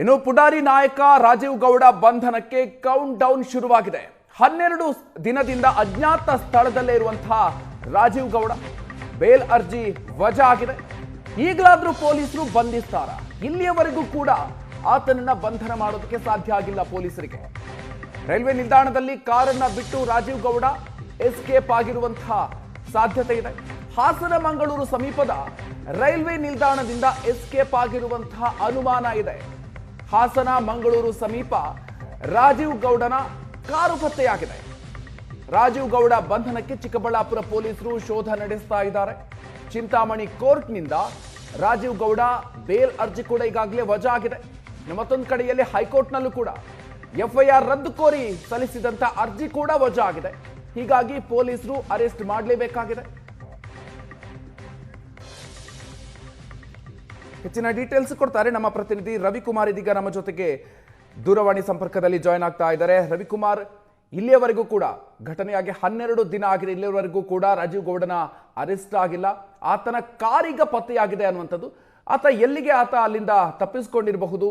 ಇನ್ನು ಪುಡಾರಿ ನಾಯಕ ರಾಜೀವ್ ಗೌಡ ಬಂಧನಕ್ಕೆ ಕೌಂಟ್ ಡೌನ್ ಶುರುವಾಗಿದೆ. ಹನ್ನೆರಡು ದಿನದಿಂದ ಅಜ್ಞಾತ ಸ್ಥಳದಲ್ಲೇ ಇರುವಂತಹ ರಾಜೀವ್ ಗೌಡ ಬೇಲ್ ಅರ್ಜಿ ವಜಾ ಆಗಿದೆ ಈಗಲಾದರೂ ಪೊಲೀಸರು ಬಂಧಿಸ್ತಾರ. ಇಲ್ಲಿಯವರೆಗೂ ಕೂಡ ಆತನನ್ನ ಬಂಧನ ಮಾಡೋದಕ್ಕೆ ಸಾಧ್ಯ ಆಗಿಲ್ಲ ಪೊಲೀಸರಿಗೆ. ರೈಲ್ವೆ ನಿಲ್ದಾಣದಲ್ಲಿ ಕಾರನ್ನ ಬಿಟ್ಟು ರಾಜೀವ್ ಗೌಡ ಎಸ್ಕೇಪ್ ಆಗಿರುವಂತಹ ಸಾಧ್ಯತೆ ಇದೆ. ಹಾಸನ ಮಂಗಳೂರು ಸಮೀಪದ ರೈಲ್ವೆ ನಿಲ್ದಾಣದಿಂದ ಎಸ್ಕೇಪ್ ಆಗಿರುವಂತಹ ಅನುಮಾನ ಇದೆ. ಹಾಸನ, ಮಂಗಳೂರು ಸಮೀಪ ರಾಜೀವ್ ಗೌಡನ ಕಾರು ಪತ್ತೆಯಾಗಿದೆ. ರಾಜೀವ್ ಗೌಡ ಬಂಧನಕ್ಕೆ ಚಿಕ್ಕಬಳ್ಳಾಪುರ ಪೊಲೀಸರು ಶೋಧ ನಡೆಸ್ತಾ ಇದ್ದಾರೆ. ಚಿಂತಾಮಣಿ ಕೋರ್ಟ್ನಿಂದ ರಾಜೀವ್ ಗೌಡ ಬೇಲ್ ಅರ್ಜಿ ಕೂಡ ಈಗಾಗಲೇ ವಜಾ ಆಗಿದೆ ಮತ್ತೊಂದು ಕಡೆಯಲ್ಲಿ ಹೈಕೋರ್ಟ್ನಲ್ಲೂ ಕೂಡ ಎಫ್ಐಆರ್ ರದ್ದು ಕೋರಿ ಸಲ್ಲಿಸಿದಂತ ಅರ್ಜಿ ಕೂಡ ವಜಾ ಆಗಿದೆ ಹೀಗಾಗಿ ಪೊಲೀಸರು ಅರೆಸ್ಟ್ ಮಾಡಲೇಬೇಕಾಗಿದೆ. ಹೆಚ್ಚಿನ ಡೀಟೇಲ್ಸ್ ಕೊಡ್ತಾರೆ ನಮ್ಮ ಪ್ರತಿನಿಧಿ ರವಿಕುಮಾರ್ ಇದೀಗ ನಮ್ಮ ಜೊತೆಗೆ ದೂರವಾಣಿ ಸಂಪರ್ಕದಲ್ಲಿ ಜಾಯ್ನ್ ಆಗ್ತಾ ಇದ್ದಾರೆ. ರವಿಕುಮಾರ್, ಇಲ್ಲಿಯವರೆಗೂ ಕೂಡ, ಘಟನೆಯಾಗಿ ಹನ್ನೆರಡು ದಿನ ಆಗಿದೆ. ಇಲ್ಲಿಯವರೆಗೂ ಕೂಡ ರಾಜೀವ್ ಗೌಡನ ಅರೆಸ್ಟ್ ಆಗಿಲ್ಲ. ಆತನ ಕಾರೀಗ ಪತ್ತೆಯಾಗಿದೆ ಅನ್ನುವಂಥದ್ದು. ಆತ ಎಲ್ಲಿಗೆ ಆತ ಅಲ್ಲಿಂದ ತಪ್ಪಿಸಿಕೊಂಡಿರಬಹುದು?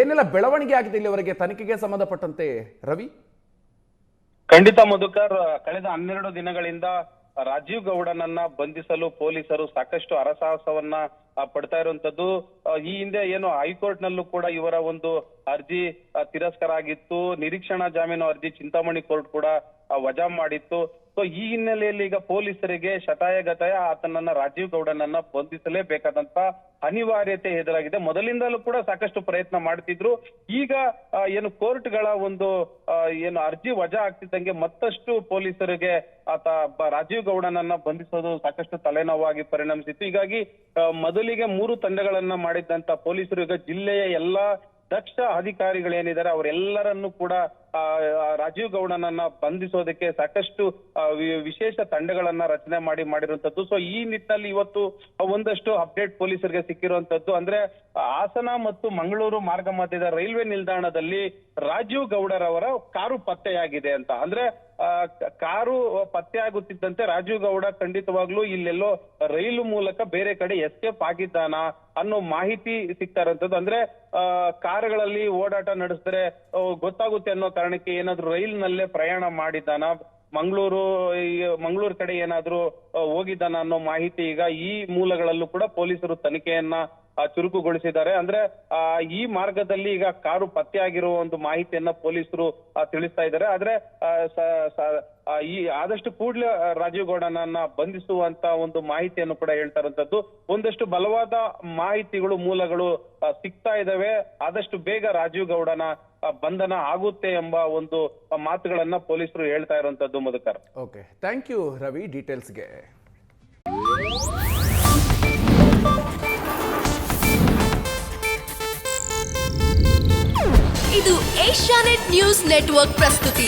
ಏನೆಲ್ಲ ಬೆಳವಣಿಗೆ ಆಗಿದೆ ಇಲ್ಲಿಯವರೆಗೆ? ತನಿಖೆಗೆ ಸಂಬಂಧಪಟ್ಟಂತೆ ರವಿ? ಖಂಡಿತ ಮಧುಕರ್, ಕಳೆದ ಹನ್ನೆರಡು ದಿನಗಳಿಂದ ರಾಜೀವ್ ಗೌಡನನ್ನ ಬಂಧಿಸಲು ಪೊಲೀಸರು ಸಾಕಷ್ಟು ಹರಸಾಹಸವನ್ನ ಆ, ಪಡ್ತಾ ಇರುವಂತದ್ದು. ಈ ಹಿಂದೆ ಏನು ಹೈಕೋರ್ಟ್ ನಲ್ಲೂ ಕೂಡ ಇವರ ಒಂದು ಅರ್ಜಿ ತಿರಸ್ಕಾರ ಆಗಿತ್ತು. ನಿರೀಕ್ಷಣಾ ಜಾಮೀನು ಅರ್ಜಿ ಚಿಂತಾಮಣಿ ಕೋರ್ಟ್ ಕೂಡ ವಜಾ ಮಾಡಿತ್ತು. ಸೊ ಈ ಹಿನ್ನೆಲೆಯಲ್ಲಿ ಈಗ ಪೊಲೀಸರಿಗೆ ಶತಾಯಗತಾಯ ಆತನನ್ನ ರಾಜೀವ್ ಗೌಡನನ್ನ ಬಂಧಿಸಲೇಬೇಕಾದಂತ ಅನಿವಾರ್ಯತೆ ಎದುರಾಗಿದೆ. ಮೊದಲಿಂದಲೂ ಕೂಡ ಸಾಕಷ್ಟು ಪ್ರಯತ್ನ ಮಾಡ್ತಿದ್ರು. ಈಗ ಏನು ಕೋರ್ಟ್ಗಳ ಒಂದು ಏನು ಅರ್ಜಿ ವಜಾ ಆಗ್ತಿದ್ದಂಗೆ ಮತ್ತಷ್ಟು ಪೊಲೀಸರಿಗೆ ಆತ ರಾಜೀವ್ ಗೌಡನನ್ನ ಬಂಧಿಸೋದು ಸಾಕಷ್ಟು ತಲೆನೋವಾಗಿ ಪರಿಣಮಿಸಿತ್ತು. ಹೀಗಾಗಿ ಮೊದಲಿಗೆ ಮೂರು ತಂಡಗಳನ್ನ ಮಾಡಿದ್ದಂತ ಪೊಲೀಸರು ಈಗ ಜಿಲ್ಲೆಯ ಎಲ್ಲಾ ದಕ್ಷ ಅಧಿಕಾರಿಗಳೇನಿದ್ದಾರೆ, ಅವರೆಲ್ಲರನ್ನೂ ಕೂಡ ರಾಜೀವ್ ಗೌಡನನ್ನ ಬಂಧಿಸೋದಕ್ಕೆ ಸಾಕಷ್ಟು ವಿಶೇಷ ತಂಡಗಳನ್ನ ರಚನೆ ಮಾಡಿ ಮಾಡಿರುವಂತದ್ದು ಸೊ ಈ ನಿಟ್ಟಿನಲ್ಲಿ ಇವತ್ತು ಒಂದಷ್ಟು ಅಪ್ಡೇಟ್ ಪೊಲೀಸರಿಗೆ ಸಿಕ್ಕಿರುವಂತದ್ದು ಅಂದ್ರೆ, ಹಾಸನ ಮತ್ತು ಮಂಗಳೂರು ಮಾರ್ಗ ಮಧ್ಯದ ರೈಲ್ವೆ ನಿಲ್ದಾಣದಲ್ಲಿ ರಾಜೀವ್ ಗೌಡರವರ ಕಾರು ಪತ್ತೆಯಾಗಿದೆ ಅಂತ. ಅಂದ್ರೆ ಕಾರು ಪತ್ತೆಯಾಗುತ್ತಿದ್ದಂತೆ ರಾಜೀವ್ ಗೌಡ ಖಂಡಿತವಾಗ್ಲೂ ಇಲ್ಲೆಲ್ಲೋ ರೈಲು ಮೂಲಕ ಬೇರೆ ಕಡೆ ಎಸ್ಕೇಪ್ ಆಗಿದ್ದಾನ ಅನ್ನೋ ಮಾಹಿತಿ ಸಿಗ್ತಾ ಇರೋಂಥದ್ದು ಅಂದ್ರೆ ಕಾರುಗಳಲ್ಲಿ ಓಡಾಟ ನಡೆಸಿದ್ರೆ ಗೊತ್ತಾಗುತ್ತೆ ಅನ್ನೋ ಕಾರಣಕ್ಕೆ ಏನಾದ್ರು ರೈಲ್ನಲ್ಲೇ ಪ್ರಯಾಣ ಮಾಡಿದ್ದಾನ? ಮಂಗಳೂರು ಮಂಗಳೂರು ಕಡೆ ಏನಾದ್ರೂ ಹೋಗಿದ್ದಾನ ಅನ್ನೋ ಮಾಹಿತಿ ಈಗ ಈ ಮೂಲಗಳಲ್ಲೂ ಕೂಡ ಪೊಲೀಸರು ತನಿಖೆಯನ್ನ ಚುರುಕುಗೊಳಿಸಿದ್ದಾರೆ. ಅಂದ್ರೆ ಈ ಮಾರ್ಗದಲ್ಲಿ ಈಗ ಕಾರು ಪತ್ತೆಯಾಗಿರುವ ಒಂದು ಮಾಹಿತಿಯನ್ನ ಪೊಲೀಸರು ತಿಳಿಸ್ತಾ ಇದ್ದಾರೆ. ಆದ್ರೆ ಈ ಆದಷ್ಟು ಕೂಡಲೇ ರಾಜೀವ್ ಗೌಡನನ್ನ ಬಂಧಿಸುವಂತ ಒಂದು ಮಾಹಿತಿಯನ್ನು ಕೂಡ ಹೇಳ್ತಾರಂತದ್ದು ಒಂದಷ್ಟು ಬಲವಾದ ಮಾಹಿತಿಗಳು, ಮೂಲಗಳು ಸಿಗ್ತಾ ಇದಾವೆ ಆದಷ್ಟು ಬೇಗ ರಾಜೀವ್ ಗೌಡನ ಬಂಧನ ಆಗುತ್ತೆ ಎಂಬ ಒಂದು ಮಾತುಗಳನ್ನ ಪೊಲೀಸರು ಹೇಳ್ತಾ ಇರುವಂತದ್ದು Madhukar okay thank you Ravi ಡೀಟೇಲ್ಸ್ಗೆ ಇದು ಏಷ್ಯಾನೆಟ್ ನ್ಯೂಸ್ ನೆಟ್ವರ್ಕ್ ಪ್ರಸ್ತುತಿ.